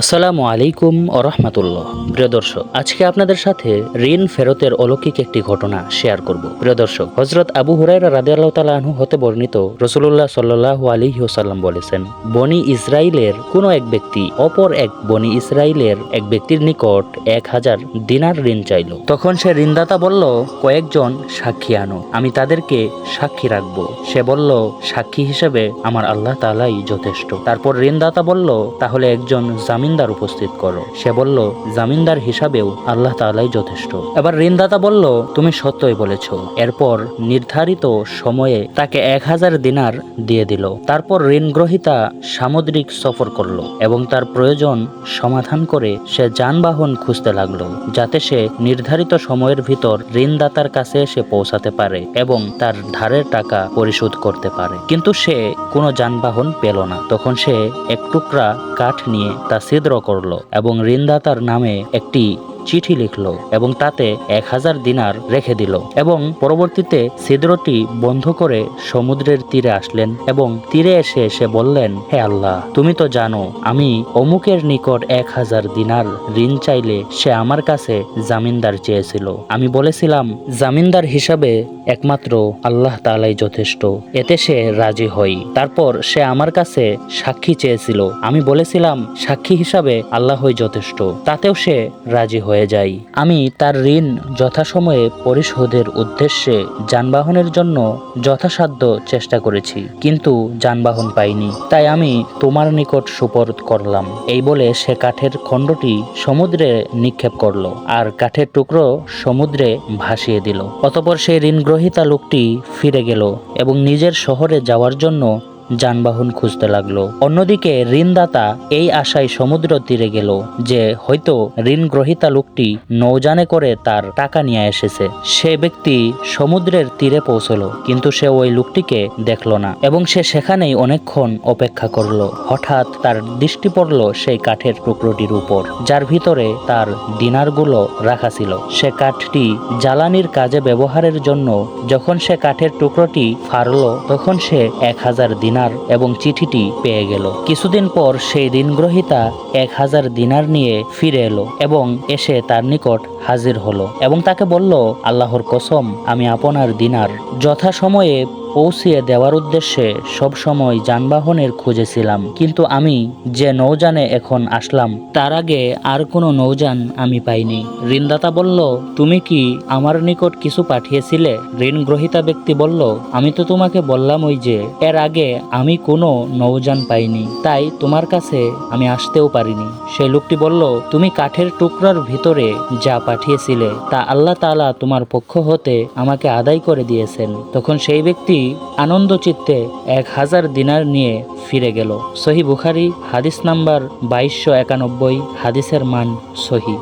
আসসালামু আলাইকুম রহমতুল্লাহ। প্রিয় দর্শক, আজকে আপনাদের সাথে ঋণ ফেরতের অলৌকিক একটি ঘটনা শেয়ার করব। প্রিয় দর্শক হজরত আবু হুরাইরা রাদিয়াল্লাহ তালা আনহু হতে বর্ণিত রসুল্লাহ সাল্লাহু আলিহি ওসাল্লাম বলেছেন, বনি ইসরায়েলের কোনো এক ব্যক্তি অপর এক বনি ইসরায়েলের এক ব্যক্তির নিকট এক হাজার দিনার ঋণ চাইল। তখন সে ঋণদাতা বলল, কয়েকজন সাক্ষী আনো, আমি তাদেরকে সাক্ষী রাখব। সে বলল, সাক্ষী হিসেবে আমার আল্লাহ তালাই যথেষ্ট। তারপর ঋণদাতা বলল, তাহলে একজন জামিনদার উপস্থিত করো। সে বলল, জামিনদার হিসাবেও আল্লাহ তালাই যথেষ্ট। এবার ঋণদাতা বলল, তুমি সত্যই বলেছ। এরপর নির্ধারিত সময়ে তাকে এক হাজার দিনার দিয়ে দিল। তারপর ঋণ গ্রহিতা সামুদ্রিক সফর করল এবং তার প্রয়োজন সমাধান করে সে যানবাহন খুঁজতে লাগল, যাতে সে নির্ধারিত সময়ের ভিতর ঋণদাতার কাছে এসে পৌঁছাতে পারে এবং তার ধারের টাকা পরিশোধ করতে পারে। কিন্তু সে কোনো যানবাহন পেল না। তখন সে এক টুকরা কাঠ নিয়ে তা ছিদ্র করল এবং ঋণদাতার নামে একটি চিঠি লিখলো এবং তাতে এক হাজার দিনার রেখে দিল এবং পরবর্তীতে ছিদ্রটি বন্ধ করে সমুদ্রের তীরে আসলেন এবং তীরে এসে এসে বললেন, হে আল্লাহ, তুমি তো জানো, আমি অমুকের নিকট এক হাজার দিনার ঋণ চাইলে সে আমার কাছে জামিনদার চেয়েছিল। আমি বলেছিলাম, জামিনদার হিসাবে একমাত্র আল্লাহ তালাই যথেষ্ট, এতে সে রাজি হই। তারপর সে আমার কাছে সাক্ষী চেয়েছিল। আমি বলেছিলাম, সাক্ষী হিসাবে আল্লাহই যথেষ্ট, তাতেও সে রাজি হয়ে যায় আমি তার ঋণ যথাসময়ে পরিশোধের উদ্দেশ্যে যানবাহনের জন্য যথাসাধ্য চেষ্টা করেছি, কিন্তু যানবাহন পাইনি। তাই আমি তোমার নিকট সুপর্দ করলাম। এই বলে সে কাঠের খণ্ডটি সমুদ্রে নিক্ষেপ করল আর কাঠের টুকরো সমুদ্রে ভাসিয়ে দিল। অতপর সেই ঋণগ্রহীতা লোকটি ফিরে গেল এবং নিজের শহরে যাওয়ার জন্য যানবাহন খুঁজতে লাগল। অন্যদিকে ঋণদাতা এই আশায় সমুদ্র তীরে গেল যে হয়তো ঋণ গ্রহীতা লোকটি নৌজানে করে তার টাকা নিয়ে এসেছে। সে ব্যক্তি সমুদ্রের তীরে পৌঁছলো, কিন্তু সে ওই লোকটিকে দেখল না এবং সে সেখানেই অনেকক্ষণ অপেক্ষা করল। হঠাৎ তার দৃষ্টি পড়ল সেই কাঠের টুকরোটির উপর, যার ভিতরে তার দিনারগুলো রাখা ছিল। সে কাঠটি জ্বালানির কাজে ব্যবহারের জন্য যখন সে কাঠের টুকরোটি ফাড়লো তখন সে এক হাজার দিনার এবং চিঠিটি পেয়ে গেল। কিছুদিন পর সেই ঋণগ্রহিতা এক হাজার দিনার নিয়ে ফিরে এলো এবং এসে তার নিকট হাজির হলো এবং তাকে বলল, আল্লাহর কসম, আমি আপনার দিনার। যথাসময়ে পৌঁছিয়ে দেওয়ার উদ্দেশ্যে সব সময় যানবাহনের খুঁজেছিলাম। কিন্তু আমি যে নৌযানে এখন আসলাম, তার আগে আর কোনো নৌযান আমি পাইনি। ঋণদাতা বলল, তুমি কি আমার নিকট কিছু পাঠিয়েছিলে? ঋণ গ্রহীতা ব্যক্তি বলল, আমি তো তোমাকে বললাম ওই যে, এর আগে আমি কোনো নৌযান পাইনি, তাই তোমার কাছে আমি আসতেও পারিনি। সেই লোকটি বলল, তুমি কাঠের টুকরার ভিতরে যা পাঠিয়েছিলে, তা আল্লাহ তালা তোমার পক্ষ হতে আমাকে আদায় করে দিয়েছেন। তখন সেই ব্যক্তি আনন্দ চিত্তে এক হাজার দিনার নিয়ে ফিরে গেল। সহি বুখারি, হাদিস নাম্বার বাইশশো একানব্বই, হাদিসের মান সহি।